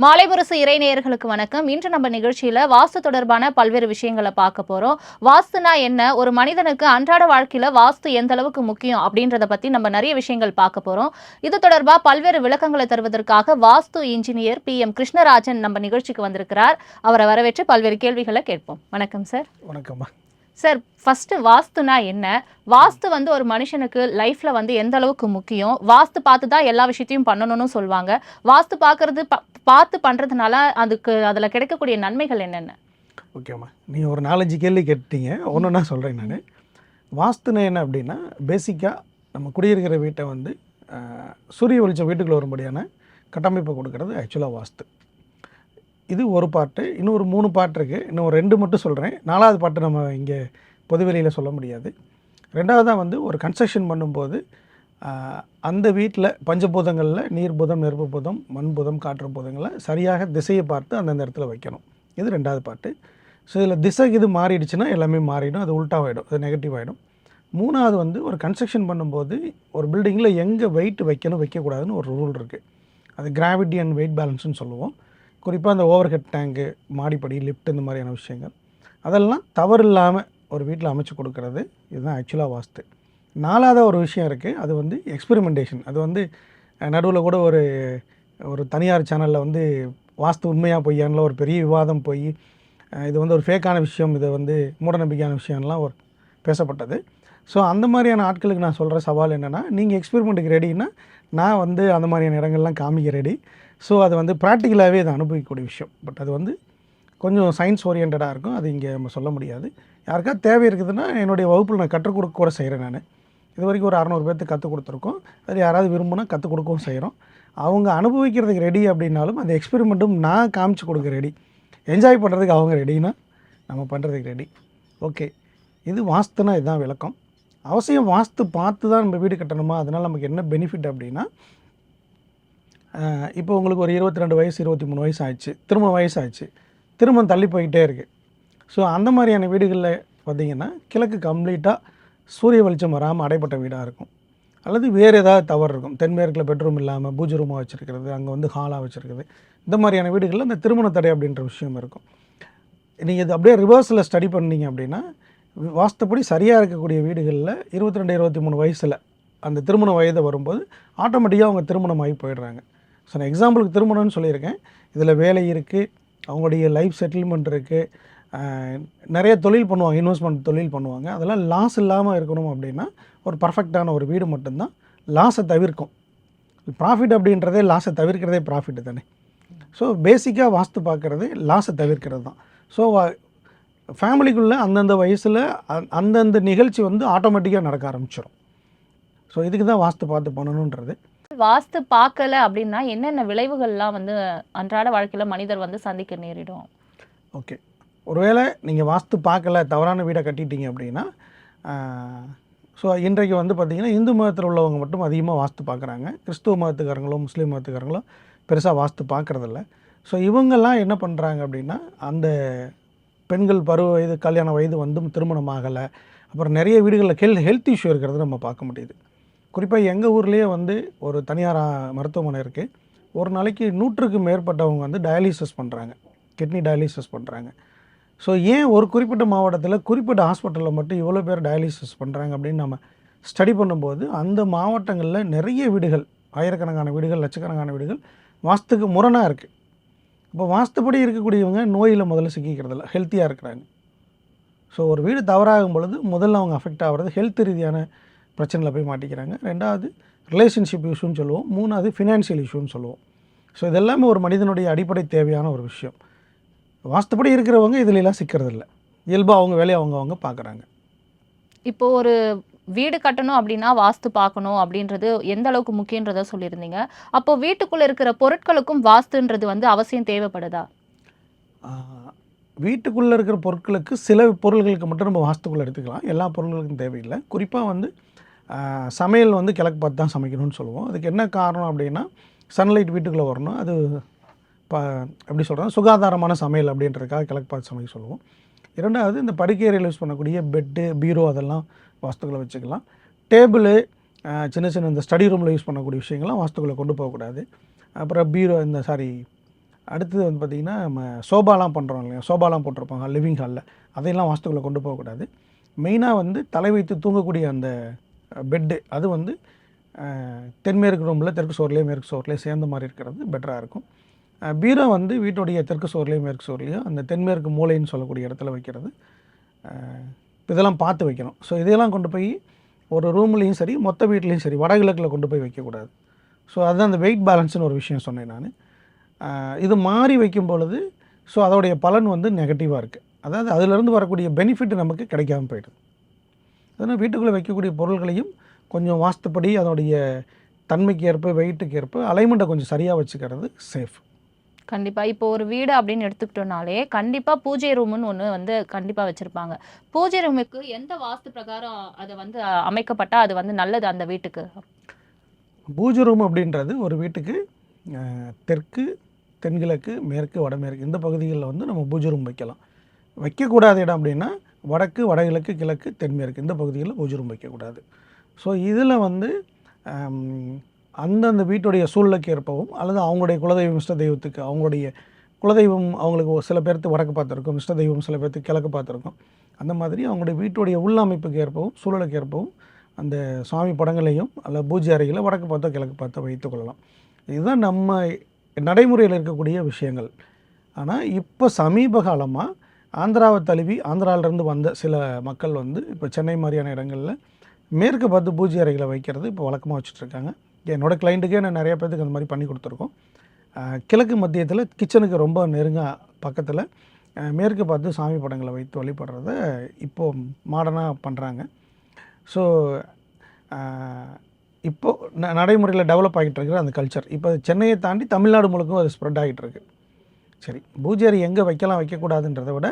மாலைபுரசு இறைநேயர்களுக்கு வணக்கம். இன்று நம்ம நிகழ்ச்சியில வாஸ்து தொடர்பான பல்வேறு விஷயங்களை பார்க்க போறோம். வாஸ்துனா என்ன? ஒரு மனிதனுக்கு அன்றாட வாழ்க்கையில வாஸ்து எந்த அளவுக்கு முக்கியம் அப்படின்றத பத்தி நம்ம நிறைய விஷயங்கள் பார்க்க போறோம். இது தொடர்பா பல்வேறு விளக்கங்களை தருவதற்காக Vastu engineer P. M. Krishnarajan நம்ம நிகழ்ச்சிக்கு வந்திருக்கிறார். அவரை வரவேற்று பல்வேறு கேள்விகளை கேட்போம். வணக்கம் சார். வணக்கம்மா. சார் ஃபர்ஸ்ட் வாஸ்துனா என்ன? வாஸ்து வந்து ஒரு மனுஷனுக்கு லைஃப்ல வந்து எந்த அளவுக்கு முக்கியம்? வாஸ்து பார்த்து தான் எல்லா விஷயத்தையும் பண்ணணும்னு சொல்லுவாங்க வாஸ்து பார்க்கறது பார்த்து பண்றதுனால அதுக்கு அதில் கிடைக்கக்கூடிய நன்மைகள் என்னென்ன? ஓகேம்மா நீங்கள் ஒரு நாலஞ்சு கேள்வி கேட்டீங்க. ஒன்று நான் சொல்கிறேன் நான். வாஸ்துனா என்ன அப்படின்னா பேசிக்காக நம்ம குடியிருக்கிற வீட்டை வந்து சூரிய வெளிச்சம் வீட்டுக்குள்ள வரும்படியான கட்டமைப்பை கொடுக்கறது ஆக்சுவலாக வாஸ்து. இது ஒரு பாட்டு இன்னும் ஒரு மூணு பாட்டு இருக்குது இன்னும் ஒரு ரெண்டு மட்டும் சொல்கிறேன் நாலாவது பாட்டு நம்ம இங்கே பொதுவெளியில் சொல்ல முடியாது. ரெண்டாவதாக வந்து ஒரு கன்ஸ்ட்ரக்ஷன் பண்ணும்போது அந்த வீட்டில் பஞ்சபூதங்களில் நீர் பூதம் நெருப்பு பூதம் மண் பூதம் காற்று பூதங்களை சரியாக திசையை பார்த்து அந்தந்த இடத்துல வைக்கணும். இது ரெண்டாவது பாட்டு. ஸோ இதில் திசை இது மாறிடுச்சுன்னா எல்லாமே மாறிடும். அது உல்ட்டாவாயிடும் அது நெகட்டிவ் ஆகிடும் மூணாவது வந்து ஒரு கன்ஸ்ட்ரக்ஷன் பண்ணும்போது ஒரு பில்டிங்கில் எங்கே வெயிட் வைக்கணும் வைக்கக்கூடாதுன்னு ஒரு ரூல் இருக்குது அது கிராவிட்டி அண்ட் வெயிட் பேலன்ஸ்னு சொல்லுவோம். குறிப்பாக அந்த ஓவர் ஹெட் டேங்கு மாடிப்படி லிஃப்ட் இந்த மாதிரியான விஷயங்கள். அதெல்லாம் தவறு இல்லாமல் ஒரு வீட்டில் அமைச்சு கொடுக்கறது. இதுதான் ஆக்சுவலாக வாஸ்து. நாலாவது ஒரு விஷயம் இருக்குது அது வந்து எக்ஸ்பெரிமெண்டேஷன் அது வந்து நடுவில் கூட ஒரு ஒரு தனியார் சேனலில் வந்து வாஸ்து உண்மையாக பொய்யான்ல ஒரு பெரிய விவாதம் போய் இது வந்து ஒரு ஃபேக்கான விஷயம் இது வந்து மூடநம்பிக்கையான விஷயம்லாம் ஒரு பேசப்பட்டது. ஸோ அந்த மாதிரியான ஆட்களுக்கு நான் சொல்கிற சவால் என்னென்னா நீங்கள் எக்ஸ்பெரிமெண்ட்டுக்கு ரெடின்னா நான் வந்து அந்த மாதிரியான இடங்கள்லாம் காமிக்க ரெடி ஸோ அது வந்து ப்ராக்டிக்கலாகவே அதை அனுபவிக்கக்கூடிய விஷயம். பட் அது வந்து கொஞ்சம் சயின்ஸ் ஓரியன்டாக இருக்கும். அது இங்கே நம்ம சொல்ல முடியாது. யாருக்கா தேவை இருக்குதுன்னா என்னுடைய வகுப்பில் நான் கற்றுக் கொடுக்க கூட செய்கிறேன் நான். இது வரைக்கும் ஒரு அறநூறு பேர்த்துக்கு கற்றுக் கொடுத்துருக்கோம். அது யாராவது விரும்புனா கற்றுக் கொடுக்கவும் செய்கிறோம் அவங்க அனுபவிக்கிறதுக்கு ரெடி அப்படின்னாலும் அந்த எக்ஸ்பெரிமெண்ட்டும் நான் காமிச்சு கொடுக்க ரெடி என்ஜாய் பண்ணுறதுக்கு அவங்க ரெடினா நம்ம பண்ணுறதுக்கு ரெடி ஓகே இது வாஸ்துனா இதுதான் விளக்கம். அவசியம் வாஸ்து பார்த்து தான் நம்ம வீடு கட்டணுமா? அதனால் நமக்கு என்ன பெனிஃபிட் அப்படின்னா இப்போ உங்களுக்கு ஒரு இருபத்தி ரெண்டு வயசு இருபத்தி மூணு வயசு ஆயிடுச்சு. திருமண வயசாகிடுச்சு திருமணம் தள்ளி போய்கிட்டே இருக்குது ஸோ அந்த மாதிரியான வீடுகளில் பார்த்திங்கன்னா கிழக்கு கம்ப்ளீட்டாக சூரிய வெளிச்சம் வராமல் அடைப்பட்ட வீடாக இருக்கும். அல்லது வேறு ஏதாவது தவறு இருக்கும். தென்மேற்கில் பெட்ரூம் இல்லாமல் பூஜை ரூமாக வச்சுருக்கிறது அங்கே வந்து ஹாலாக வச்சுருக்குது இந்த மாதிரியான வீடுகளில் இந்த திருமண தடை அப்படின்ற விஷயம் இருக்கும். நீங்கள் இது அப்படியே ரிவர்ஸில் ஸ்டடி பண்ணீங்க அப்படின்னா வாஸ்தப்படி சரியாக இருக்கக்கூடிய வீடுகளில் இருபத்தி ரெண்டு இருபத்தி மூணு வயசில் அந்த திருமண வயதை வரும்போது ஆட்டோமேட்டிக்காக அவங்க திருமணம் ஆகி போயிடுறாங்க. ஸோ நான் எக்ஸாம்பிளுக்கு திருமணம்னு சொல்லியிருக்கேன். இதில் வேலை இருக்குது அவங்களுடைய லைஃப் செட்டில்மெண்ட் இருக்குது நிறைய தொழில் பண்ணுவாங்க இன்வெஸ்ட்மெண்ட் தொழில் பண்ணுவாங்க. அதெல்லாம் லாஸ் இல்லாமல் இருக்கணும் அப்படின்னா ஒரு பர்ஃபெக்டான ஒரு வீடு மட்டும்தான் லாஸை தவிர்க்கும். ப்ராஃபிட் அப்படின்றதே லாஸை தவிர்க்கிறதே ப்ராஃபிட் தானே. ஸோ பேசிக்காக வாஸ்து பார்க்குறது லாஸை தவிர்க்கிறது தான். ஸோ ஃபேமிலிக்குள்ளே அந்தந்த வயசில் அந்தந்த நிகழ்ச்சி வந்து ஆட்டோமேட்டிக்காக நடக்க ஆரம்பிச்சிடும் ஸோ இதுக்கு தான் வாஸ்து பார்த்து பண்ணணுன்றது. வாஸ்து பார்க்கல அப்படின்னா என்னென்ன விளைவுகள்லாம் வந்து அன்றாட வாழ்க்கையில் மனிதர் வந்து சந்திக்க நேரிடும்? ஓகே. ஒருவேளை நீங்கள் வாஸ்து பார்க்கல தவறான வீடை கட்டிட்டீங்க அப்படின்னா ஸோ இன்றைக்கு வந்து பார்த்திங்கன்னா இந்து மதத்தில் உள்ளவங்க மட்டும் அதிகமாக வாஸ்து பார்க்குறாங்க. கிறிஸ்துவ மதத்துக்காரங்களோ முஸ்லீம் மதத்துக்காரங்களோ பெருசாக வாஸ்து பார்க்குறதில்ல. ஸோ இவங்கெல்லாம் என்ன பண்ணுறாங்க அப்படின்னா அந்த பெண்கள் பருவ வயது கல்யாண வயது வந்தும் திருமணம் ஆகலை. அப்புறம் நிறைய வீடுகளில் ஹெல் ஹெல்த் இஷ்யூ இருக்கிறது நம்ம பார்க்க முடியுது. குறிப்பாக எங்கள் ஊர்லேயே வந்து ஒரு தனியார் மருத்துவமனை இருக்குது ஒரு நாளைக்கு நூற்றுக்கு மேற்பட்டவங்க வந்து டயாலிசிஸ் பண்ணுறாங்க கிட்னி டயாலிசிஸ் பண்ணுறாங்க ஸோ ஏன் ஒரு குறிப்பிட்ட மாவட்டத்தில் குறிப்பிட்ட ஹாஸ்பிட்டலில் மட்டும் இவ்வளோ பேர் டயாலிசிஸ் பண்ணுறாங்க அப்படின்னு நம்ம ஸ்டடி பண்ணும்போது அந்த மாவட்டங்களில் நிறைய வீடுகள் ஆயிரக்கணக்கான வீடுகள் லட்சக்கணக்கான வீடுகள் வாஸ்துக்கு முரணாக இருக்குது இப்போ வாஸ்துப்படி இருக்கக்கூடியவங்க நோயில் முதல்ல சிக்கிக்கிறதில்ல ஹெல்த்தியாக இருக்கிறாங்க. ஸோ ஒரு வீடு தவறாகும் பொழுது முதல்ல அவங்க அஃபெக்ட் ஆகிறது ஹெல்த் ரீதியான பிரச்சனையில் போய் மாட்டிக்கிறாங்க. ரெண்டாவது ரிலேஷன்ஷிப் இஷ்யூன்னு சொல்லுவோம். மூணாவது ஃபினான்ஷியல் இஷ்யூன்னு சொல்லுவோம். ஸோ இதெல்லாமே ஒரு மனிதனுடைய அடிப்படை தேவையான ஒரு விஷயம். வாஸ்துப்படி இருக்கிறவங்க இதுல எல்லாம் சிக்கிறதில்ல. இயல்பாக அவங்க வேலையை அவங்க அவங்க பார்க்குறாங்க இப்போ ஒரு வீடு கட்டணும் அப்படின்னா வாஸ்து பார்க்கணும் அப்படின்றது எந்த அளவுக்கு முக்கியன்றத சொல்லியிருந்தீங்க. அப்போ வீட்டுக்குள்ள இருக்கிற பொருட்களுக்கும் வாஸ்துன்றது வந்து அவசியம் தேவைப்படுதா? வீட்டுக்குள்ளே இருக்கிற பொருட்களுக்கு சில பொருள்களுக்கு மட்டும் நம்ம வாஸ்துக்குள்ளே எடுத்துக்கலாம். எல்லா பொருள்களுக்கும் தேவையில்லை. குறிப்பாக வந்து சமையல் வந்து கிழக்கு பார்த்து தான் சமைக்கணும்னு சொல்லுவோம். அதுக்கு என்ன காரணம் அப்படின்னா சன்லைட் வீட்டுக்குள்ளே வரணும். அது ப எப்படி சொல்கிறோம் சுகாதாரமான சமையல் அப்படின்றதுக்காக கிழக்கு பார்த்து சமைக்க சொல்லுவோம். இரண்டாவது இந்த படுக்கையறையில் யூஸ் பண்ணக்கூடிய பெட்டு பீரோ அதெல்லாம் வாஸ்துக்களை வச்சுக்கலாம். டேபிளு சின்ன சின்ன இந்த ஸ்டடி ரூமில் யூஸ் பண்ணக்கூடிய விஷயங்கள்லாம் வாஸ்துக்குள்ளே கொண்டு போகக்கூடாது. அப்புறம் பீரோ இந்த சாரி அடுத்தது வந்து பார்த்திங்கன்னா நம்ம சோபாலாம் பண்ணுறோம் இல்லையா? சோபாலாம் போட்டிருப்பாங்க லிவிங் ஹாலில் அதையெல்லாம் வாஸ்துக்குள்ளே கொண்டு போகக்கூடாது. மெயினாக வந்து தலை வைத்து தூங்கக்கூடிய அந்த பெட்டு. அது வந்து தென்மேற்கு ரூமில் தெற்கு சோர்லேயே மேற்கு சோர்லேயே சேர்ந்த மாதிரி இருக்கிறது பெட்டராக இருக்கும். பீரோ வந்து வீட்டுடைய தெற்கு சோர்லேயும் மேற்கு சோர்லேயும் அந்த தென்மேற்கு மூலைன்னு சொல்லக்கூடிய இடத்துல வைக்கிறது. இதெல்லாம் பார்த்து வைக்கணும். ஸோ இதையெல்லாம் கொண்டு போய் ஒரு ரூம்லேயும் சரி மொத்த வீட்லேயும் சரி வடகிழக்கில் கொண்டு போய் வைக்கக்கூடாது. ஸோ அதுதான் அந்த வெயிட் பேலன்ஸ்னு ஒரு விஷயம் சொன்னேன் நான். இது மாறி வைக்கும் பொழுது ஸோ அதோடைய பலன் வந்து நெகட்டிவாக இருக்குது அதாவது அதிலிருந்து வரக்கூடிய பெனிஃபிட் நமக்கு கிடைக்காம போயிடுது. அதனால் வீட்டுக்குள்ளே வைக்கக்கூடிய பொருள்களையும் கொஞ்சம் வாஸ்துப்படி அதோடைய தன்மைக்கு ஏற்ப வெயிட்டுக்கு ஏற்ப அலைமெண்ட்டை கொஞ்சம் சரியாக வச்சுக்கிறது சேஃப் கண்டிப்பா. இப்போ ஒரு வீடு அப்படின்னு எடுத்துக்கிட்டோம்னாலே கண்டிப்பா பூஜை ரூம்னு ஒண்ணு வந்து கண்டிப்பா வச்சிருப்பாங்க. பூஜை ரூமுக்கு எந்த வாஸ்து பிரகாரம் அதை வந்து அஹ், அமைக்கப்பட்டா அது வந்து நல்லது அந்த வீட்டுக்கு? பூஜை ரூம் அப்படின்றது ஒரு வீட்டுக்கு தெற்கு தென்கிழக்கு மேற்கு வடமேற்கு இந்த பகுதிகளில் வந்து நம்ம பூஜை ரூம் வைக்கலாம். வைக்கக்கூடாத இடம் அப்படின்னா வடக்கு வடகிழக்கு கிழக்கு தென்மேற்கு இந்த பகுதிகளில் பூஜை வைக்கக்கூடாது. ஸோ இதில் வந்து அந்தந்த வீட்டுடைய சூழலுக்கு ஏற்பவும் அல்லது அவங்களுடைய குலதெய்வம் இஷ்ட தெய்வத்துக்கு அவங்களுடைய குலதெய்வம் அவங்களுக்கு சில பேர்த்து வடக்கு பார்த்துருக்கும் இஷ்ட தெய்வம் சில பேர்த்து கிழக்கு பார்த்துருக்கும். அந்த மாதிரி அவங்களுடைய வீட்டுடைய உள்ளமைப்புக்கு ஏற்பவும் சூழலுக்கு ஏற்பவும் அந்த சுவாமி படங்களையும் அல்ல பூஜை அறையில் வடக்கு பார்த்தோ கிழக்கு பார்த்தோ வைத்துக்கொள்ளலாம் இதுதான் நம்ம நடைமுறையில் இருக்கக்கூடிய விஷயங்கள். ஆனால் இப்போ சமீப காலமாக ஆந்திராவை தழுவி ஆந்திராவிலேருந்து வந்த சில மக்கள் வந்து இப்போ சென்னை மாதிரியான இடங்களில் மேற்கு பார்த்து பூஜை அறைகளை வைக்கிறது இப்போ வழக்கமாக வச்சுட்ருக்காங்க. என்னோடய கிளைண்ட்டுக்கே நான் நிறைய பேர்த்துக்கு அந்த மாதிரி பண்ணி கொடுத்துருக்கோம். கிழக்கு மத்தியத்தில் கிச்சனுக்கு ரொம்ப நெருங்க பக்கத்தில் மேற்கு பார்த்து சாமி படங்களை வைத்து வழிபடுறத இப்போது மாடர்னாக பண்ணுறாங்க ஸோ இப்போது ந- நடைமுறையில் டெவலப் ஆகிட்டு இருக்கிற அந்த கல்ச்சர் இப்போ சென்னையை தாண்டி தமிழ்நாடு முழுக்கும் அது ஸ்ப்ரெட் ஆகிட்டு இருக்குது சரி பூஜை அறை எங்கே வைக்கலாம் வைக்கக்கூடாதுன்றதை விட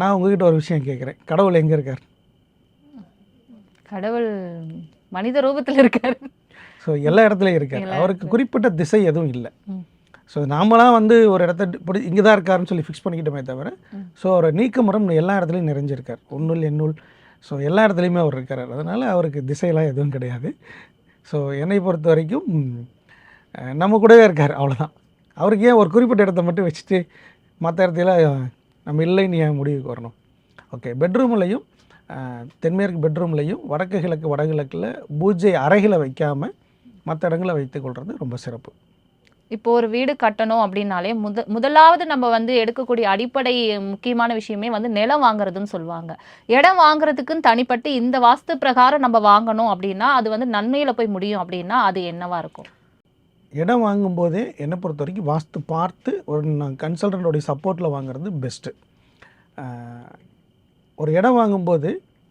நான் உங்ககிட்ட ஒரு விஷயம் கேட்குறேன். கடவுள் எங்கே இருக்கார்? கடவுள் மனித ரூபத்துல இருக்காரு. ஸோ எல்லா இடத்துலையும் இருக்கார். அவருக்கு குறிப்பிட்ட திசை எதுவும் இல்லை. ஸோ நாமளாம் வந்து ஒரு இடத்த இப்படி இங்கே தான் இருக்காருன்னு சொல்லி ஃபிக்ஸ் பண்ணிக்கிட்டோமே தவிர. ஸோ அவர் நீக்கமரம் எல்லா இடத்துலையும் நிறைஞ்சிருக்கார். ஒன்றுல் எண்ணுள் ஸோ எல்லா இடத்துலையுமே அவர் இருக்கார். அதனால் அவருக்கு திசையெல்லாம் எதுவும் கிடையாது. ஸோ என்னை பொறுத்த வரைக்கும் நம்ம கூடவே இருக்கார். அவ்வளோதான் அவருக்கு ஏன் ஒரு குறிப்பிட்ட இடத்த மட்டும் வச்சுட்டு மற்ற இடத்துல நம்ம இல்லைன்னு ஏன் முடிவுக்கு வரணும்? ஓகே பெட்ரூம்லையும் தென்மேற்கு பெட்ரூம்லையும் வடக்கு கிழக்கு வடகிழக்கில் பூஜை அறைகளை வைக்காமல் மற்ற இடங்களை வைத்துக்கொள்கிறது ரொம்ப சிறப்பு. இப்போ ஒரு வீடு கட்டணும் அப்படின்னாலே முத முதலாவது நம்ம வந்து எடுக்கக்கூடிய அடிப்படை முக்கியமான விஷயமே வந்து நிலம் வாங்குறதுன்னு சொல்லுவாங்க. இடம் வாங்குறதுக்குன்னு தனிப்பட்டு இந்த வாஸ்து பிரகாரம் நம்ம வாங்கணும் அப்படின்னா அது வந்து நன்மையில் போய் முடியும் அப்படின்னா அது என்னவா இருக்கும்? இடம் வாங்கும்போதே என்னை பொறுத்த வரைக்கும் வாஸ்து பார்த்து ஒரு கன்சல்டண்ட்டோடைய சப்போர்ட்டில் வாங்குறது பெஸ்ட்டு ஒரு இடம் வாங்கும்போது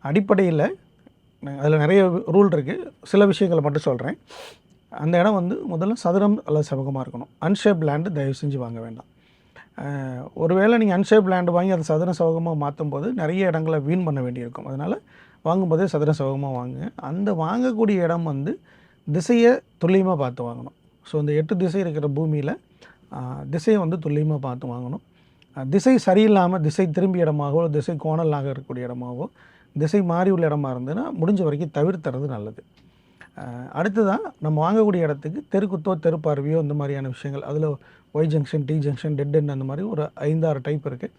அடிப்படையில் அதில் நிறைய ரூல் இருக்குது சில விஷயங்களை மட்டும் சொல்கிறேன் அந்த இடம் வந்து முதல்ல சதுரம் அல்லது செவகமாக இருக்கணும். அன்ஷேப் லேண்டு தயவு செஞ்சு வாங்க வேண்டாம். ஒருவேளை நீங்கள் அன்ஷேப் லேண்டு வாங்கி அதை சதுர சவகமாக மாற்றும் போது நிறைய இடங்களை வீண் பண்ண வேண்டியிருக்கும். அதனால் வாங்கும்போதே சதுர சவகமாக வாங்குங்க. அந்த வாங்கக்கூடிய இடம் வந்து திசையை துல்லியமாக பார்த்து வாங்கணும். ஸோ இந்த எட்டு திசை இருக்கிற பூமியில் திசையை வந்து துல்லியமாக பார்த்து வாங்கணும். திசை சரியில்லாமல் திசை திரும்பி இடமாகவோ திசை கோணலாக இருக்கக்கூடிய இடமாகவோ திசை மாறி உள்ள இடமா இருந்ததுன்னா முடிஞ்ச வரைக்கும் தவிர்த்துறது நல்லது. அடுத்ததான் நம்ம வாங்கக்கூடிய இடத்துக்கு தெருக்குத்தோ தெருப்பார்வையோ இந்த மாதிரியான விஷயங்கள் அதில் Y junction T junction dead end அந்த மாதிரி ஒரு ஐந்தாறு டைப் இருக்குது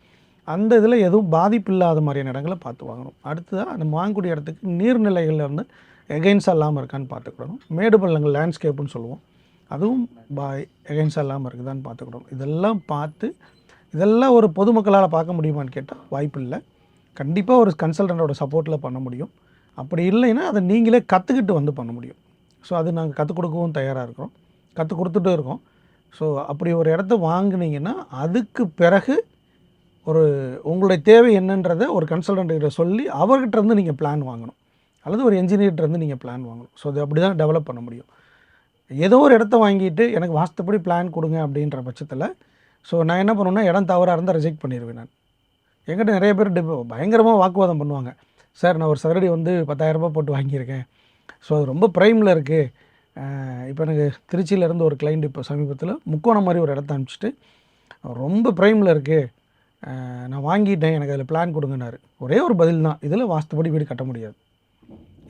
அந்த இதில் எதுவும் பாதிப்பு இல்லாத மாதிரியான இடங்களை பார்த்து வாங்கணும். அடுத்ததாக நம்ம வாங்கக்கூடிய இடத்துக்கு நீர்நிலைகளில் வந்து எகெயின்ஸாக இல்லாமல் இருக்கான்னு பார்த்துக்கிடணும். மேடு பள்ளங்கள் லேண்ட்ஸ்கேப்புன்னு சொல்லுவோம். அதுவும் பா எகெயின்ஸாக இல்லாமல் இருக்குதான்னு பார்த்துக்கிடணும் இதெல்லாம் பார்த்து இதெல்லாம் ஒரு பொதுமக்களால் பார்க்க முடியுமான்னு கேட்டால் வாய்ப்பு இல்லை. கண்டிப்பாக ஒரு கன்சல்டண்டோட சப்போர்ட்டில் பண்ண முடியும். அப்படி இல்லைன்னா அதை நீங்களே கற்றுக்கிட்டு வந்து பண்ண முடியும். ஸோ அது நாங்கள் கற்றுக் கொடுக்கவும் தயாராக இருக்கிறோம். கற்றுக் கொடுத்துட்டு இருக்கோம். ஸோ அப்படி ஒரு இடத்த வாங்குனீங்கன்னா அதுக்கு பிறகு ஒரு உங்களுடைய தேவை என்னன்றதை ஒரு கன்சல்டன்ட்கிட்ட சொல்லி அவர்கிட்ட இருந்து நீங்கள் பிளான் வாங்கணும். அல்லது ஒரு இன்ஜினியர்கிட்ட இருந்து நீங்கள் பிளான் வாங்கணும். ஸோ அது அப்படி தான் டெவலப் பண்ண முடியும். ஏதோ ஒரு இடத்த வாங்கிட்டு எனக்கு வாஸ்துப்படி பிளான் கொடுங்க அப்படின்ற பட்சத்தில் ஸோ நான் என்ன பண்ணுவேன்னா இடம் தவறாக இருந்தால் ரிஜெக்ட் பண்ணிடுவேன் நான். என்கிட்ட நிறைய பேர் டிப் பயங்கரமாக வாக்குவாதம் பண்ணுவாங்க. சார் நான் ஒரு சதுரடி வந்து 10000 ரூபாய் போட்டு வாங்கியிருக்கேன். ஸோ அது ரொம்ப ப்ரைமில் இருக்குது இப்போ எனக்கு திருச்சியிலேருந்து ஒரு கிளைண்ட் இப்போ சமீபத்தில் முக்கோணம் மாதிரி ஒரு இடத்த அனுப்பிச்சிட்டு ரொம்ப ப்ரைமில் இருக்குது நான் வாங்கிட்டேன் எனக்கு அதில் பிளான் கொடுங்கன்னாரு. ஒரே ஒரு பதில் தான் இதில் வாஸ்துபடி வீடு கட்ட முடியாது.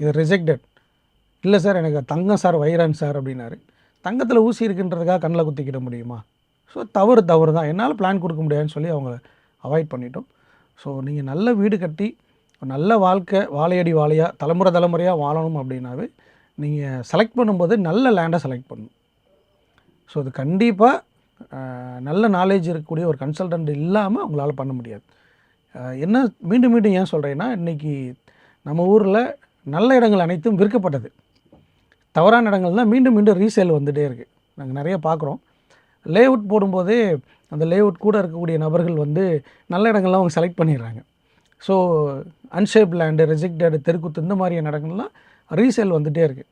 இது ரிஜெக்டட் இல்லை சார் எனக்கு தங்கம் சார் வைரன் சார் அப்படின்னாரு. தங்கத்தில் ஊசி இருக்குன்றதுக்காக கண்ணில் குத்திக்கிட முடியுமா? ஸோ தவறு தவறு தான். என்னால் பிளான் கொடுக்க முடியாதுன்னு சொல்லி அவங்க அவாய்ட் பண்ணிட்டோம். ஸோ நீங்கள் நல்ல வீடு கட்டி நல்ல வாழ்க்கை வாழையடி வாழையாக தலைமுறை தலைமுறையாக வாழணும் அப்படின்னாவே நீங்கள் செலக்ட் பண்ணும்போது நல்ல லேண்டை செலக்ட் பண்ணணும். ஸோ அது கண்டிப்பாக நல்ல நாலேஜ் இருக்கக்கூடிய ஒரு கன்சல்டன்ட் இல்லாமல் உங்களால் பண்ண முடியாது. என்ன மீண்டும் மீண்டும் ஏன் சொல்கிறேன்னா இன்றைக்கி நம்ம ஊரில் நல்ல இடங்கள் அனைத்தும் விற்கப்பட்டது. தவறான இடங்கள்னால் மீண்டும் மீண்டும் ரீசேல் வந்துகிட்டே இருக்குது நாங்கள் நிறைய பார்க்குறோம் லேஅவுட் போடும்போதே அந்த லேஅவுட் கூட இருக்கக்கூடிய நபர்கள் வந்து நல்ல இடங்கள்லாம் அவங்க செலக்ட் பண்ணிடுறாங்க. ஸோ அன்ஷேப் லேண்டு ரெஜெக்டடு தெருக்குத்து இந்த மாதிரியான இடங்கள்லாம் ரீசேல் வந்துகிட்டே இருக்குது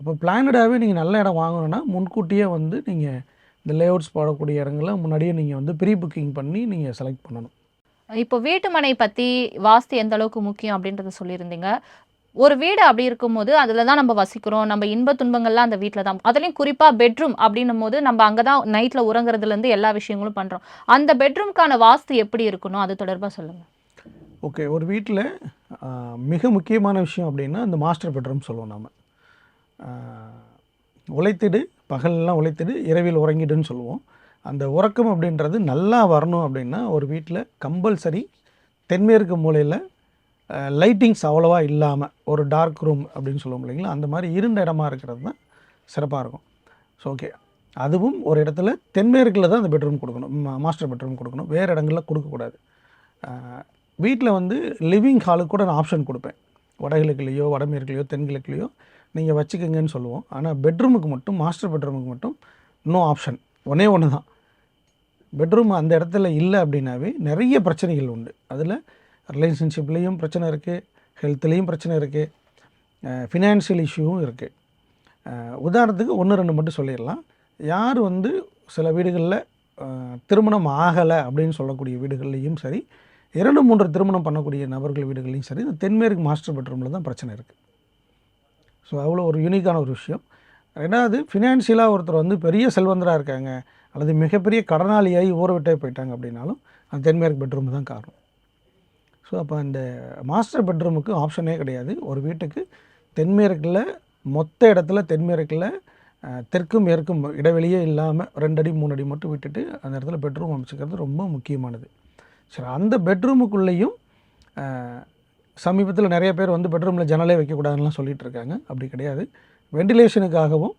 அப்போ பிளானடாகவே நீங்கள் நல்ல இடம் வாங்கணுன்னா முன்கூட்டியே வந்து நீங்கள் இந்த லேஅவுட்ஸ் போடக்கூடிய இடங்களை முன்னாடியே நீங்கள் வந்து ப்ரீ புக்கிங் பண்ணி நீங்கள் செலக்ட் பண்ணணும். இப்போ வீட்டுமனை பற்றி வாஸ்து எந்த அளவுக்கு முக்கியம் அப்படின்றத சொல்லியிருந்தீங்க. ஒரு வீடு அப்படி இருக்கும்போது அதில் தான் நம்ம வசிக்கிறோம். நம்ம இன்ப துன்பங்கள்லாம் அந்த வீட்டில் தான். அதுலேயும் குறிப்பாக பெட்ரூம் அப்படின்னும் போது நம்ம அங்கே தான் நைட்டில் உறங்குறதுலேருந்து எல்லா விஷயங்களும் பண்ணுறோம் அந்த பெட்ரூம்க்கான வாஸ்து எப்படி இருக்கணும் அது தொடர்பாக சொல்லுங்கள் ஓகே ஒரு வீட்டில் மிக முக்கியமான விஷயம் அப்படின்னா இந்த மாஸ்டர் பெட்ரூம் சொல்லுவோம் நாம். உழைத்திடு பகலெல்லாம் உழைத்திடு இரவில் உறங்கிடுன்னு சொல்லுவோம். அந்த உறக்கம் அப்படின்றது நல்லா வரணும் அப்படின்னா ஒரு வீட்டில் கம்பல்சரி தென்மேற்கு மூலையில் லைட்டிங்ஸ் அவ்வளோவா இல்லாமல் ஒரு டார்க் ரூம் அப்படின்னு சொல்லுவோம் இல்லைங்களா? அந்த மாதிரி இருண்ட இடமா இருக்கிறது தான் சிறப்பாக இருக்கும். ஸோ ஓகே அதுவும் ஒரு இடத்துல தென்மேற்கில் தான் அந்த பெட்ரூம் கொடுக்கணும். மாஸ்டர் பெட்ரூம் கொடுக்கணும். வேறு இடங்களில் கொடுக்கக்கூடாது வீட்டில் வந்து லிவிங் ஹாலுக்கு கூட நான் ஆப்ஷன் கொடுப்பேன். வடகிழக்குலேயோ வடமேற்குலேயோ தென்கிழக்குலேயோ நீங்கள் வச்சுக்கோங்கன்னு சொல்லுவோம். ஆனால் பெட்ரூமுக்கு மட்டும் மாஸ்டர் பெட்ரூமுக்கு மட்டும் நோ ஆப்ஷன் ஒன்றே ஒன்று தான் பெட்ரூம் அந்த இடத்துல இல்லை அப்படின்னாவே நிறைய பிரச்சனைகள் உண்டு. அதில் ரிலேஷன்ஷிப்லேயும் பிரச்சனை இருக்குது ஹெல்த்லேயும் பிரச்சனை இருக்குது ஃபினான்ஷியல் இஷ்யூவும் இருக்குது உதாரணத்துக்கு ஒன்று ரெண்டு மட்டும் சொல்லிடலாம். யார் வந்து சில வீடுகளில் திருமணம் ஆகலை அப்படின்னு சொல்லக்கூடிய வீடுகள்லேயும் சரி இரண்டு மூன்று திருமணம் பண்ணக்கூடிய நபர்கள் வீடுகள்லையும் சரி இந்த தென்மேற்கு மாஸ்டர் பெட்ரூமில் தான் பிரச்சனை இருக்குது ஸோ அவ்வளோ ஒரு யூனிக்கான ஒரு விஷயம். ரெண்டாவது ஃபினான்ஷியலாக ஒருத்தர் வந்து பெரிய செல்வந்தராக இருக்காங்க அல்லது மிகப்பெரிய கடனாளியாகி ஊற விட்டே போயிட்டாங்க அப்படின்னாலும் அந்த தென்மேற்கு பெட்ரூம் தான் காரணம். ஸோ அப்போ அந்த மாஸ்டர் பெட்ரூமுக்கு ஆப்ஷனே கிடையாது. ஒரு வீட்டுக்கு தென்மேற்கில் மொத்த இடத்துல தென்மேற்கில் தெற்கும் மேற்கும் இடைவெளியே இல்லாமல் ரெண்டு அடி மூணு அடி மட்டும் விட்டுட்டு அந்த இடத்துல பெட்ரூம் அமைச்சிக்கிறது ரொம்ப முக்கியமானது. சரி அந்த பெட்ரூமுக்குள்ளேயும் சமீபத்தில் நிறைய பேர் வந்து பெட்ரூமில் ஜன்னலே வைக்கக்கூடாதுலாம் சொல்லிகிட்டு இருக்காங்க. அப்படி கிடையாது. வெண்டிலேஷனுக்காகவும்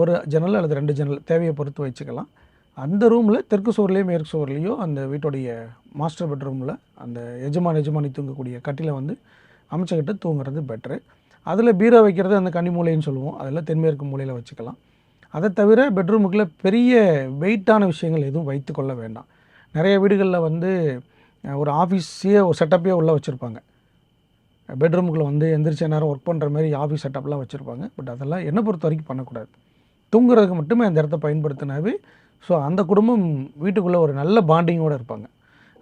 ஒரு ஜன்னல் அல்லது ரெண்டு ஜன்னல் தேவையை பொறுத்து வச்சுக்கலாம். அந்த ரூமில் தெற்கு சுவர்லேயோ மேற்கு சுவர்லேயோ அந்த வீட்டுடைய மாஸ்டர் பெட்ரூமில் அந்த எஜமான் எஜமானி தூங்கக்கூடிய கட்டில வந்து அமைச்சுக்கிட்டு தூங்குறது பெட்ரு அதில் பீரோ வைக்கிறது அந்த கன்னி மூலைன்னு சொல்லுவோம். அதில் தென்மேற்கு மூலையில் வச்சுக்கலாம். அதை தவிர பெட்ரூமுக்குள்ளே பெரிய வெயிட்டான விஷயங்கள் எதுவும் வைத்து கொள்ள வேண்டாம். நிறைய வீடுகளில் வந்து ஒரு ஆஃபீஸையே ஒரு செட்டப்பே உள்ளே வச்சுருப்பாங்க. பெட்ரூமுக்குள்ளே வந்து எந்திரிச்ச நேரம் ஒர்க் பண்ணுற மாதிரி ஆஃபீஸ் செட்டப்லாம் வச்சுருப்பாங்க. பட் அதெல்லாம் என்னை பொறுத்த வரைக்கும் பண்ணக்கூடாது. தூங்குறதுக்கு மட்டுமே அந்த இடத்த பயன்படுத்தினாவே ஸோ அந்த குடும்பம் வீட்டுக்குள்ளே ஒரு நல்ல பாண்டிங்கோடு இருப்பாங்க.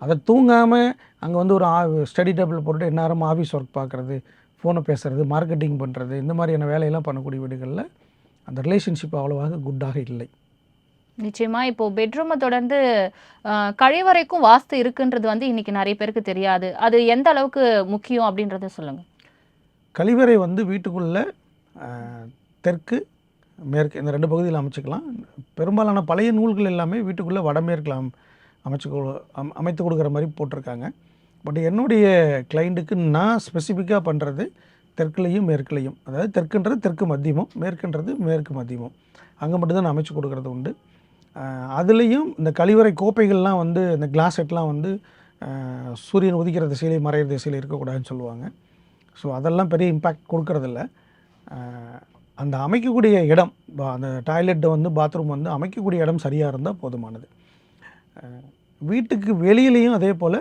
அதை தூங்காமல் அங்கே வந்து ஒரு ஸ்டடி டேபிள் போட்டு எந்நேரம் ஆஃபீஸ் ஒர்க் பார்க்குறது ஃபோனை பேசுகிறது மார்க்கெட்டிங் பண்ணுறது இந்த மாதிரியான வேலையெல்லாம் பண்ணக்கூடிய வீடுகளில் அந்த ரிலேஷன்ஷிப் அவ்வளோவாக குட்டாக இல்லை. நிச்சயமா இப்போ பெட்ரூமை தொடர்ந்து கழிவறைக்கும் வாஸ்து இருக்குன்றது வந்து இன்னைக்கு நிறைய பேருக்கு தெரியாது. அது எந்த அளவுக்கு முக்கியம் அப்படின்றத சொல்லுங்க. கழிவறை வந்து வீட்டுக்குள்ளே தெற்கு மேற்கு இந்த ரெண்டு பகுதியில் அமைச்சுக்கலாம். பெரும்பாலான பழைய நூல்கள் எல்லாமே வீட்டுக்குள்ளே வடமேற்கில் அம் அமைச்சு கொடு- அம் அமைத்து கொடுக்குற மாதிரி போட்டிருக்காங்க. பட் என்னுடைய கிளைண்ட்டுக்கு நான் ஸ்பெசிஃபிக்காக பண்ணுறது தெற்குலையும் மேற்குலையும். அதாவது தெற்குன்றது தெற்கு மத்தியமும் மேற்குன்றது மேற்கு மத்தியமும் அங்கே மட்டும்தான் நான் அமைச்சு கொடுக்குறது உண்டு. அதுலேயும் இந்த கழிவறை கோப்பைகள்லாம் வந்து இந்த கிளாஸ் செட்லாம் வந்து சூரியன் உதிக்கிற திசையிலே மறையிற திசையில் இருக்கக்கூடாதுன்னு சொல்லுவாங்க. ஸோ அதெல்லாம் பெரிய இம்பேக்ட் கொடுக்கறதில்ல. அந்த அமைக்கக்கூடிய இடம் அந்த டாய்லெட்டை வந்து பாத்ரூம் வந்து அமைக்கக்கூடிய இடம் சரியாக இருந்தால் போதுமானது. வீட்டுக்கு வெளியிலையும் அதே போல்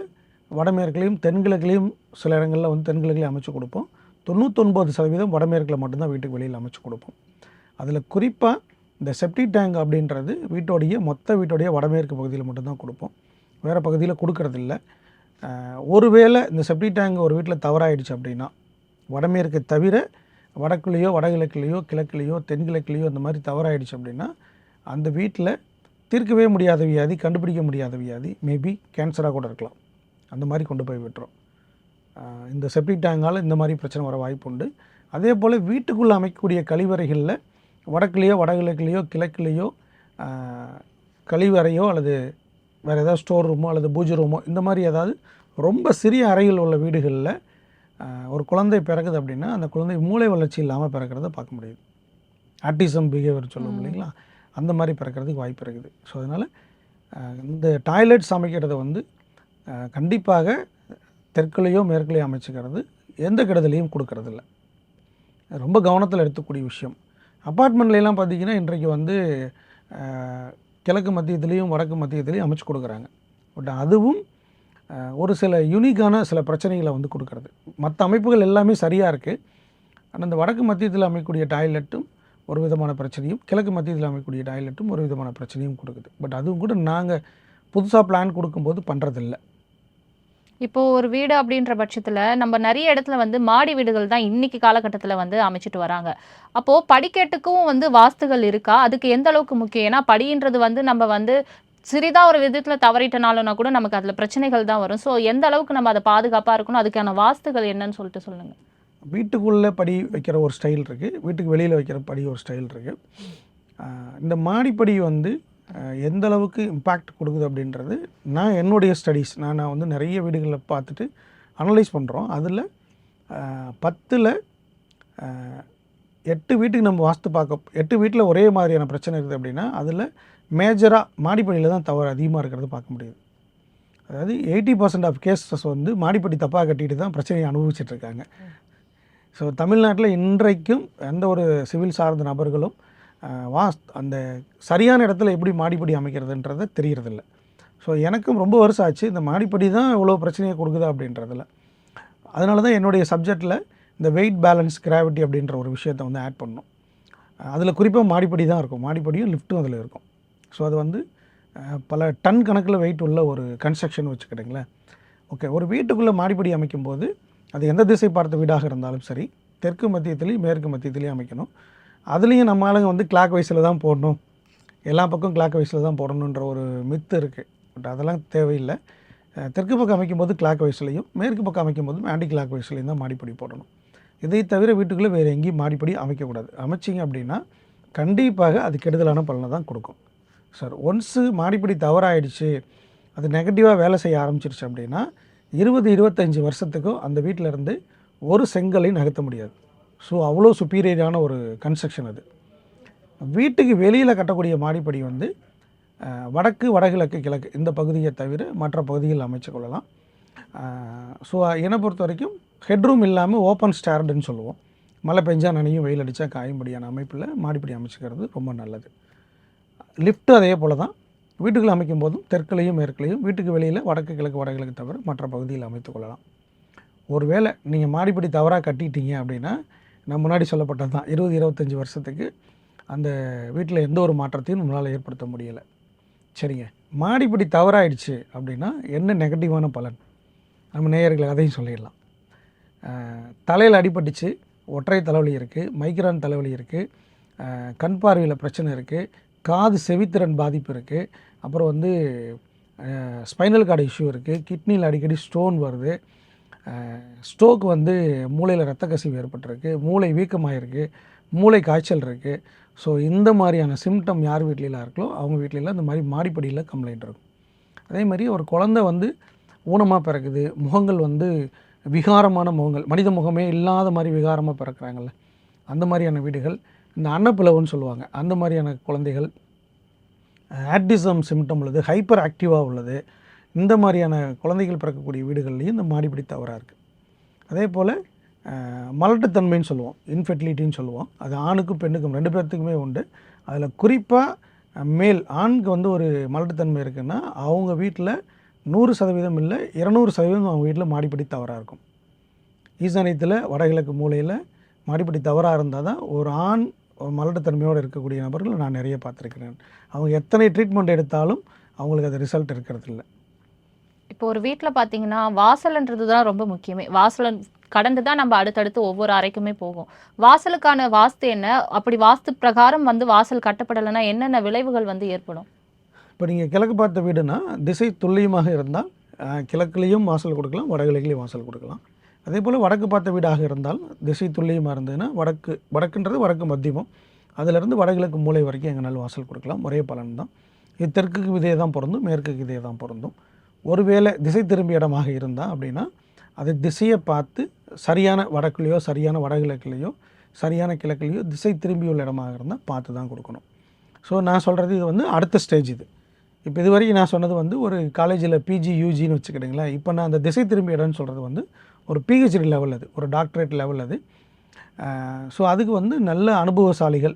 வடமேற்குலையும் தென்கிழக்குலையும் சில இடங்களில் வந்து தென்கிழக்குலையும் அமைச்சு கொடுப்போம். தொண்ணூத்தொன்பது சதவீதம் வடமேற்கில் மட்டும்தான் வீட்டுக்கு வெளியில் அமைச்சு கொடுப்போம். அதில் குறிப்பாக இந்த செப்டி டேங்க் அப்படின்றது வீட்டோடைய மொத்த வீட்டோடைய வடமேற்கு பகுதியில் மட்டும்தான் கொடுப்போம். வேறு பகுதியில் கொடுக்கறதில்ல. ஒருவேளை இந்த செப்டி டேங்க் ஒரு வீட்டில் தவறாயிடுச்சு அப்படின்னா வடமேற்கு தவிர வடக்குலேயோ வடகிழக்குலேயோ கிழக்குலேயோ தென்கிழக்குலேயோ அந்த மாதிரி தவறாயிடுச்சு அப்படின்னா அந்த வீட்டில் தீர்க்கவே முடியாத வியாதி கண்டுபிடிக்க முடியாத வியாதி மேபி கேன்சராக கூட இருக்கலாம். அந்த மாதிரி கொண்டு போய் விட்டுரும். இந்த செப்டிக் டேங்கால் இந்த மாதிரி பிரச்சனை வர வாய்ப்பு உண்டு. அதே போல் வீட்டுக்குள்ளே அமைக்கக்கூடிய கழிவறைகளில் வடக்குலேயோ வடகிழக்குலேயோ கிழக்குலேயோ கழிவறையோ அல்லது வேறு ஏதாவது ஸ்டோர் ரூமோ அல்லது பூஜை ரூமோ இந்த மாதிரி ஏதாவது ரொம்ப சிறிய அறைகள் உள்ள வீடுகளில் ஒரு குழந்தை பிறகுது அப்படின்னா அந்த குழந்தை மூளை வளர்ச்சி இல்லாமல் பிறக்கிறத பார்க்க முடியுது. ஆட்டிசம் பிஹேவியர் சொல்லுவோம். இல்லைங்களா? அந்த மாதிரி பிறக்கிறதுக்கு வாய்ப்பு இருக்குது. ஸோ அதனால் இந்த டாய்லெட்ஸ் அமைக்கிறத வந்து கண்டிப்பாக தெற்குலேயோ மேற்குலேயோ அமைச்சுக்கிறது எந்த கெடுதலையும் கொடுக்கறதில்ல. ரொம்ப கவனத்தில் எடுத்துக்கூடிய விஷயம். அப்பார்ட்மெண்ட்லாம் பார்த்தீங்கன்னா இன்றைக்கு வந்து கிழக்கு மத்தியத்துலேயும் வடக்கு மத்தியத்துலேயும் அமைச்சு கொடுக்குறாங்க. பட் அதுவும் ஒரு சில யுனிக்கான சில பிரச்சனைகளை வந்து கொடுக்கறது. மற்ற அமைப்புகள் எல்லாமே சரியாக இருக்குது ஆனால் இந்த வடக்கு மத்தியத்தில் அமைக்கக்கூடிய டாய்லெட்டும் ஒரு விதமான பிரச்சனையும் கிழக்கு மத்தியத்தில் அமைக்கக்கூடிய டாய்லெட்டும் ஒரு விதமான பிரச்சனையும் கொடுக்குது. பட் அதுவும் கூட நாங்கள் புதுசாக பிளான் கொடுக்கும்போது பண்ணுறதில்ல இப்போ ஒரு வீடு அப்படின்ற பட்சத்தில் நம்ம நிறைய இடத்துல வந்து மாடி வீடுகள் தான் இன்னைக்கு காலகட்டத்தில் வந்து அமைச்சிட்டு வராங்க. அப்போது படிக்கட்டுக்கும் வந்து வாஸ்துகள் இருக்கா? அதுக்கு எந்த அளவுக்கு முக்கியம்? ஏன்னா படின்றது வந்து நம்ம வந்து சிறிதாக ஒரு விதத்தில் தவறிட்டனாலும்னா கூட நமக்கு அதில் பிரச்சனைகள் தான் வரும். ஸோ எந்த அளவுக்கு நம்ம அதை பாதுகாப்பாக இருக்கணும் அதுக்கான வாஸ்துகள் என்னன்னு சொல்லிட்டு சொல்லுங்கள் வீட்டுக்குள்ளே படி வைக்கிற ஒரு ஸ்டைல் இருக்குது வீட்டுக்கு வெளியில் வைக்கிற படி ஒரு ஸ்டைல் இருக்குது இந்த மாடிப்படி வந்து எந்த அளவுக்கு இம்பேக்ட் கொடுக்குது அப்படின்றது நான் என்னுடைய ஸ்டடீஸ் நான் நான் வந்து நிறைய வீடுகளில் பார்த்துட்டு அனலைஸ் பண்ணுறோம் அதில் பத்தில் எட்டு வீட்டுக்கு நம்ம வாஸ்து பார்க்க எட்டு வீட்டில் ஒரே மாதிரியான பிரச்சனை இருக்குது அப்படின்னா அதில் மேஜராக மாடிப்படியில் தான் தவறு அதிகமாக இருக்கிறது பார்க்க முடியுது. அதாவது எயிட்டி பர்சன்ட் ஆஃப் கேசஸ் வந்து மாடிப்படி தப்பாக கட்டிட்டு தான் பிரச்சனையை அனுபவிச்சிட்ருக்காங்க ஸோ தமிழ்நாட்டில் இன்றைக்கும் எந்த ஒரு சிவில் சார்ந்த நபர்களும் வாஸ் அந்த சரியான இடத்துல எப்படி மாடிப்படி அமைக்கிறதுன்றத தெரியறதில்ல. ஸோ எனக்கும் ரொம்ப வருஷம் ஆச்சு இந்த மாடிப்படி தான் இவ்வளோ பிரச்சனையை கொடுக்குது அப்படின்றதில்ல அதனால தான் என்னுடைய சப்ஜெக்டில் இந்த வெயிட் பேலன்ஸ் கிராவிட்டி அப்படின்ற ஒரு விஷயத்தை வந்து ஆட் பண்ணும். அதில் குறிப்பாக மாடிப்படி தான் இருக்கும். மாடிப்படியும் லிஃப்ட்டும் அதில் இருக்கும். ஸோ அது வந்து பல டன் கணக்கில் வெயிட் உள்ள ஒரு கன்ஸ்ட்ரக்ஷன் வச்சுக்கிட்டிங்களேன் ஓகே ஒரு வீட்டுக்குள்ளே மாடிப்படி அமைக்கும்போது அது எந்த திசை பார்த்த வீடாக இருந்தாலும் சரி தெற்கு மத்தியத்துலேயும் மேற்கு மத்தியத்துலேயும் அமைக்கணும். அதுலேயும் நம்ம ஆளுங்க வந்து கிளாக் வைஸில் தான் போடணும். எல்லா பக்கம் கிளாக் வைஸில் தான் போடணுன்ற ஒரு மித்து இருக்குது பட் அதெல்லாம் தேவையில்லை. தெற்கு பக்கம் அமைக்கும்போது கிளாக் வைஸ்லேயும் மேற்கு பக்கம் அமைக்கும்போது ஆன்டி கிளாக் வைஸ்லையும் தான் மாடிப்படி போடணும். இதை தவிர வீட்டுக்குள்ளே வேறு எங்கேயும் மாடிப்படி அமைக்கக்கூடாது. அமைச்சிங்க அப்படின்னா கண்டிப்பாக அது கெடுதலான பலனை தான் கொடுக்கும். சார் ஒன்ஸு மாடிப்படி தவறாயிடுச்சு அது நெகட்டிவாக வேலை செய்ய ஆரம்பிச்சிருச்சு அப்படின்னா இருபது இருபத்தஞ்சி வருஷத்துக்கும் அந்த வீட்டில் இருந்து ஒரு செங்கலையும் நகர்த்த முடியாது. ஸோ அவ்வளோ சுப்பீரியரான ஒரு கன்ஸ்ட்ரக்ஷன் அது. வீட்டுக்கு வெளியில் கட்டக்கூடிய மாடிப்படி வந்து வடக்கு வடகிழக்கு கிழக்கு இந்த பகுதியை தவிர மற்ற பகுதிகளில் அமைச்சு கொள்ளலாம். ஸோ என்னை பொறுத்த வரைக்கும் ஹெட்ரூம் இல்லாமல் ஓப்பன் ஸ்டார்டுன்னு சொல்லுவோம். மழை பெஞ்சா நனையும் வெயில் அடித்தா காயும்படியான அமைப்பில் மாடிப்படி அமைச்சுக்கிறது ரொம்ப நல்லது. லிஃப்ட்டு அதே போல் தான் வீட்டுக்குள்ள அமைக்கும் போதும் தெற்குலையும் மேற்குலையும் வீட்டுக்கு வெளியில் வடக்கு கிழக்கு வடகிழக்கு தவிர மற்ற பகுதியில் அமைத்து கொள்ளலாம். ஒருவேளை நீங்கள் மாடிப்படி தவறாக கட்டிட்டீங்க அப்படின்னா நான் முன்னாடி சொல்லப்பட்டது தான். இருபது இருபத்தஞ்சி வருஷத்துக்கு அந்த வீட்டில் எந்த ஒரு மாற்றத்தையும் நம்மளால் ஏற்படுத்த முடியலை. சரிங்க. மாடிப்படி தவறாயிடுச்சு அப்படின்னா என்ன நெகட்டிவான பலன்? நம்ம நேயர்கள் அதையும் சொல்லிடலாம். தலையில் அடிபட்டுச்சு ஒற்றை தலைவலி இருக்குது மைக்ரான் தலைவலி இருக்குது கண் பார்வையில் பிரச்சனை இருக்குது காது செவித்திறன் பாதிப்பு இருக்குது அப்புறம் வந்து ஸ்பைனல் கார்டு இஷ்யூ இருக்குது கிட்னியில் அடிக்கடி ஸ்டோன் வருது ஸ்ட்ரோக் வந்து மூளையில் ரத்த கசிவு ஏற்பட்டிருக்கு மூளை வீக்கமாகிருக்கு மூளை காய்ச்சல் இருக்குது ஸோ இந்த மாதிரியான சிம்டம் யார் வீட்லலாம் இருக்கோ அவங்க வீட்லலாம் இந்த மாதிரி மாடிப்படியில் கம்ப்ளைண்ட் இருக்கும். அதே மாதிரி ஒரு குழந்தை வந்து ஊனமாக பிறக்குது. முகங்கள் வந்து விகாரமான முகங்கள். மனித முகமே இல்லாத மாதிரி விகாரமாக பிறக்கிறாங்கள்ல அந்த மாதிரியான வீடுகள் இந்த அன்னப்பிளவுன்னு சொல்லுவாங்க. அந்த மாதிரியான குழந்தைகள் ஆட்டிசம் சிம்டம் உள்ளது ஹைப்பர் ஆக்டிவாக உள்ளது. இந்த மாதிரியான குழந்தைகள் பிறக்கக்கூடிய வீடுகள்லேயும் இந்த மாடிப்பிடி தவறாக இருக்குது அதே போல் மலட்டுத்தன்மைன்னு சொல்லுவோம். இன்ஃபெர்டிலிட்டின்னு சொல்லுவோம். அது ஆணுக்கும் பெண்ணுக்கும் ரெண்டு பேர்த்துக்குமே உண்டு. அதில் குறிப்பாக மேல் ஆணுக்கு வந்து ஒரு மலட்டுத்தன்மை இருக்குன்னா அவங்க வீட்டில் நூறு சதவீதம் இல்லை இரநூறு சதவீதம் அவங்க வீட்டில் மாடிப்படி தவறாக இருக்கும். ஈசானியத்தில் வடகிழக்கு மூலையில் மாடிப்படி தவறாக இருந்தால் தான் ஒரு ஆண் மலட்டுத்தன்மையோடு இருக்கக்கூடிய நபர்கள் நான் நிறைய பார்த்துருக்கிறேன். அவங்க எத்தனை ட்ரீட்மெண்ட் எடுத்தாலும் அவங்களுக்கு அது ரிசல்ட் இருக்கிறது இல்லை இப்போ ஒரு வீட்டில் பார்த்தீங்கன்னா வாசல்ன்றது தான் ரொம்ப முக்கியமே. வாசல் கடந்து தான் நம்ம அடுத்தடுத்து ஒவ்வொரு அறைக்குமே போகும். வாசலுக்கான வாஸ்து என்ன? அப்படி வாஸ்து பிரகாரம் வந்து வாசல் கட்டப்படலைன்னா என்னென்ன விளைவுகள் வந்து ஏற்படும்? இப்போ நீங்கள் கிழக்கு பார்த்த வீடுனா திசை துல்லியமாக இருந்தால் கிழக்குலேயும் வாசல் கொடுக்கலாம் வடகிழக்குலேயும் வாசல் கொடுக்கலாம். அதே போல் வடக்கு பார்த்த வீடாக இருந்தால் திசை துல்லியமாக இருந்ததுன்னா வடக்கு வடக்குன்றது வடக்கு மத்தியமும். அதிலிருந்து வடகிழக்கு மூலை வரைக்கும் எங்களால் வாசல் கொடுக்கலாம். ஒரே பலன் தான். இது தெற்குக்கு இதே தான் பொருந்தும் மேற்குக்கு இதே தான் பொருந்தும். ஒருவேளை திசை திரும்பிய இடமாக இருந்தால் அப்படின்னா அது திசையை பார்த்து சரியான வடக்குலேயோ சரியான வடகிழக்குலேயோ சரியான கிழக்குலேயோ திசை திரும்பியுள்ள இடமாக இருந்தால் பார்த்து தான் கொடுக்கணும். ஸோ நான் சொல்கிறது இது வந்து அடுத்த ஸ்டேஜ் இது. இப்போ இது வரைக்கும் நான் சொன்னது வந்து ஒரு காலேஜில் பிஜி யூஜின்னு வச்சுக்கிட்டிங்களேன் இப்போ நான் அந்த திசை திரும்பிய இடம்னு சொல்கிறது வந்து ஒரு பிஹெச்டி லெவல் அது ஒரு டாக்டரேட் லெவல் அது. ஸோ அதுக்கு வந்து நல்ல அனுபவசாலிகள்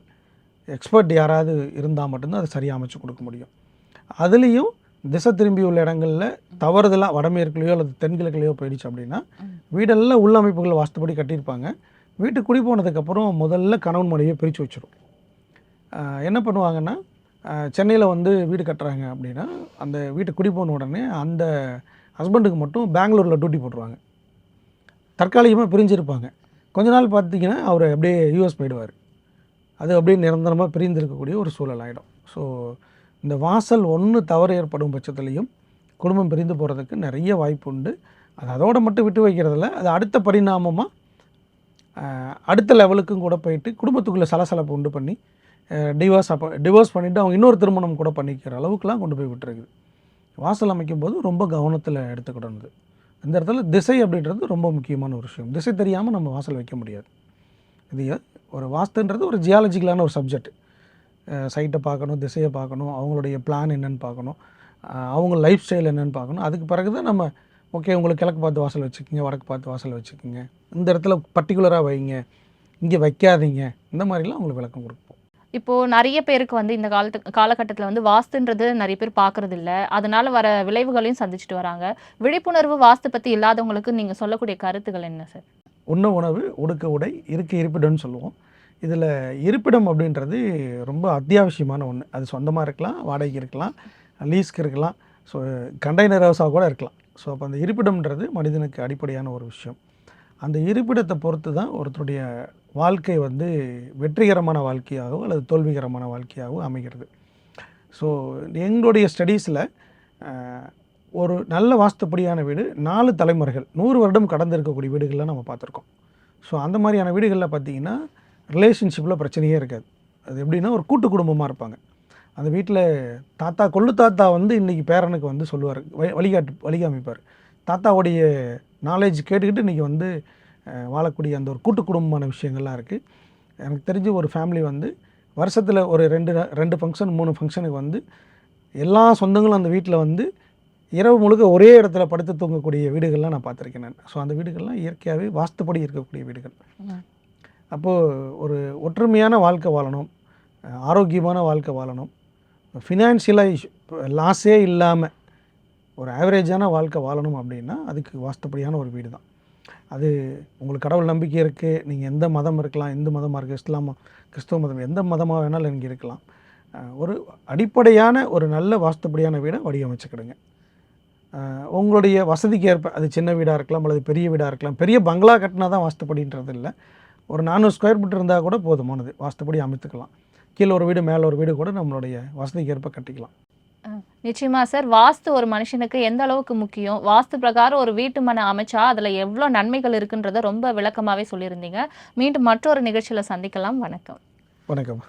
எக்ஸ்பர்ட் யாராவது இருந்தால் மட்டும்தான் அதை சரியாக அமைச்சு கொடுக்க முடியும். அதுலேயும் திசை திரும்பி உள்ள இடங்களில் தவறுதலாக வடமேற்குலையோ அல்லது தென்கிழக்குலையோ போயிடுச்சு அப்படின்னா வீடெல்லாம் உள்ளமைப்புகள் வாஸ்துப்படி கட்டியிருப்பாங்க. வீட்டுக்கு குடி போனதுக்கப்புறம் முதல்ல கணவன் மனைவியை பிரித்து வச்சிரும். ஆஹ் என்ன பண்ணுவாங்கன்னா சென்னையில் வந்து வீடு கட்டுறாங்க அப்படின்னா அந்த வீட்டுக்கு குடி போன உடனே அந்த ஹஸ்பண்டுக்கு மட்டும் பெங்களூரில் டியூட்டி போட்டுருவாங்க. தற்காலிகமாக பிரிஞ்சிருப்பாங்க. கொஞ்ச நாள் பார்த்தீங்கன்னா அவர் அப்படியே யூஎஸ் போயிடுவார். அது அப்படியே நிரந்தரமாக பிரிந்து இருக்கக்கூடிய ஒரு சூழல் ஆகிடும் ஸோ இந்த வாசல் ஒன்று தவறு ஏற்படும் பட்சத்துலேயும் குடும்பம் பிரிந்து போகிறதுக்கு நிறைய வாய்ப்பு உண்டு. அது அதோடு மட்டும் விட்டு வைக்கிறதில்ல. அது அடுத்த பரிணாமமாக அடுத்த லெவலுக்கும் கூட போயிட்டு குடும்பத்துக்குள்ளே சலசலப்பு உண்டு பண்ணி டிவோர்ஸ் அப்போ டிவோர்ஸ் பண்ணிவிட்டு அவங்க இன்னொரு திருமணம் கூட பண்ணிக்கிற அளவுக்குலாம் கொண்டு போய் விட்டுருக்குது. வாசல் அமைக்கும் போது ரொம்ப கவனத்தில் எடுத்துக்கிடணுது. இந்த இடத்துல திசை அப்படின்றது ரொம்ப முக்கியமான ஒரு விஷயம். திசை தெரியாமல் நம்ம வாசல் வைக்க முடியாது. இது ஒரு வாஸ்துன்றது ஒரு ஜியாலஜிக்கலான ஒரு சப்ஜெக்ட் சைட்டை பார்க்கணும் திசையை பார்க்கணும் அவங்களுடைய பிளான் என்னென்னு பார்க்கணும் அவங்க லைஃப் ஸ்டைல் என்னென்னு பார்க்கணும். அதுக்கு பிறகு தான் நம்ம ஓகே உங்களுக்கு கிழக்கு பார்த்து வாசல் வச்சுக்கோங்க வடக்கு பார்த்து வாசல் வச்சுக்கோங்க. இந்த இடத்துல பர்டிகுலராக வைங்க இங்கே வைக்காதீங்க. இந்த மாதிரிலாம் அவங்களுக்கு விளக்கம் கொடுப்போம். இப்போது நிறைய பேருக்கு வந்து இந்த காலத்து காலகட்டத்தில் வந்து வாஸ்துன்றது நிறைய பேர் பார்க்கறது இல்லை அதனால் வர விளைவுகளையும் சந்திச்சுட்டு வராங்க. விழிப்புணர்வு வாஸ்து பற்றி இல்லாதவங்களுக்கு நீங்கள் சொல்லக்கூடிய கருத்துக்கள் என்ன சார்? உண்ண உணவு உடுக்க உடை இருக்க இருப்பிடம்னு சொல்லுவோம். இதில் இருப்பிடம் அப்படின்றது ரொம்ப அத்தியாவசியமான ஒன்று அது சொந்தமாக இருக்கலாம் வாடகைக்கு இருக்கலாம் லீஸ்க்கு இருக்கலாம் ஸோ கண்டெய்னர் ஹவுஸாக கூட இருக்கலாம். ஸோ அப்போ அந்த இருப்பிடம்ன்றது மனிதனுக்கு அடிப்படையான ஒரு விஷயம். அந்த இருப்பிடத்தை பொறுத்து தான் ஒருத்தருடைய வாழ்க்கை வந்து வெற்றிகரமான வாழ்க்கையாகவோ அல்லது தோல்விகரமான வாழ்க்கையாகவோ அமைகிறது. ஸோ எங்களுடைய ஸ்டடீஸில் ஒரு நல்ல வாஸ்துப்படியான வீடு நாலு தலைமுறைகள் நூறு வருடம் கடந்து இருக்கக்கூடிய வீடுகளில் நம்ம பார்த்துருக்கோம். ஸோ அந்த மாதிரியான வீடுகளில் பார்த்தீங்கன்னா ரிலேஷன்ஷிப்பில் பிரச்சனையே இருக்காது. அது எப்படின்னா ஒரு கூட்டு குடும்பமாக இருப்பாங்க. அந்த வீட்டில் தாத்தா கொள்ளு தாத்தா வந்து இன்றைக்கி பேரனுக்கு வந்து சொல்லுவார் வழிகாட்டு வழிகாமிப்பார். தாத்தாவுடைய நாலேஜ் கேட்டுக்கிட்டு இன்றைக்கி வந்து வாழக்கூடிய அந்த ஒரு கூட்டு குடும்பமான விஷயங்கள்லாம் இருக்குது எனக்கு தெரிஞ்சு ஒரு ஃபேமிலி வந்து வருஷத்தில் ஒரு ரெண்டு ரெண்டு ஃபங்க்ஷன் மூணு ஃபங்க்ஷனுக்கு வந்து எல்லா சொந்தங்களும் அந்த வீட்டில் வந்து இரவு முழுக்க ஒரே இடத்துல படுத்து தூங்கக்கூடிய வீடுகள்லாம் நான் பார்த்துருக்கேன் நான். ஸோ அந்த வீடுகள்லாம் இயற்கையாகவே வாஸ்துப்படி இருக்கக்கூடிய வீடுகள். அப்போது ஒரு ஒற்றுமையான வாழ்க்கை வாழணும் ஆரோக்கியமான வாழ்க்கை வாழணும் ஃபினான்ஷியலாக லாஸே இல்லாமல் ஒரு ஆவரேஜான வாழ்க்கை வாழணும் அப்படின்னா அதுக்கு வாஸ்துப்படியான ஒரு வீடு தான் அது உங்களுக்கு கடவுள் நம்பிக்கை இருக்குது நீங்கள் எந்த மதம் இருக்கலாம் இந்து மதமாக இருக்குது இஸ்லாமா கிறிஸ்துவ மதம் எந்த மதமாக வேணாலும் இங்கே இருக்கலாம். ஒரு அடிப்படையான ஒரு நல்ல வாஸ்துப்படியான வீடை வடிவமைச்சுக்கிடுங்க. உங்களுடைய வசதிக்கு ஏற்ப அது சின்ன வீடாக இருக்கலாம் அல்லது பெரிய வீடாக இருக்கலாம் பெரிய பங்களா கட்டினா தான் வாஸ்துப்படின்றது இல்லை. ஒரு நானூறு ஸ்கொயர் ஃபீட் இருந்தால் கூட போதுமானது வாஸ்துப்படி அமைத்துக்கலாம். கீழே ஒரு வீடு மேலே ஒரு வீடு கூட நம்மளுடைய வசதிக்கு ஏற்ப கட்டிக்கலாம். நிச்சயமா சார். வாஸ்து ஒரு மனுஷனுக்கு எந்த அளவுக்கு முக்கியம்? வாஸ்து பிரகாரம் ஒரு வீட்டு மனை அமைச்சா அதுல எவ்வளவு நன்மைகள் இருக்குன்றத ரொம்ப விளக்கமாவே சொல்லியிருந்தீங்க. மீண்டும் மற்றொரு நிகழ்ச்சியில சந்திக்கலாம். வணக்கம். வணக்கம்.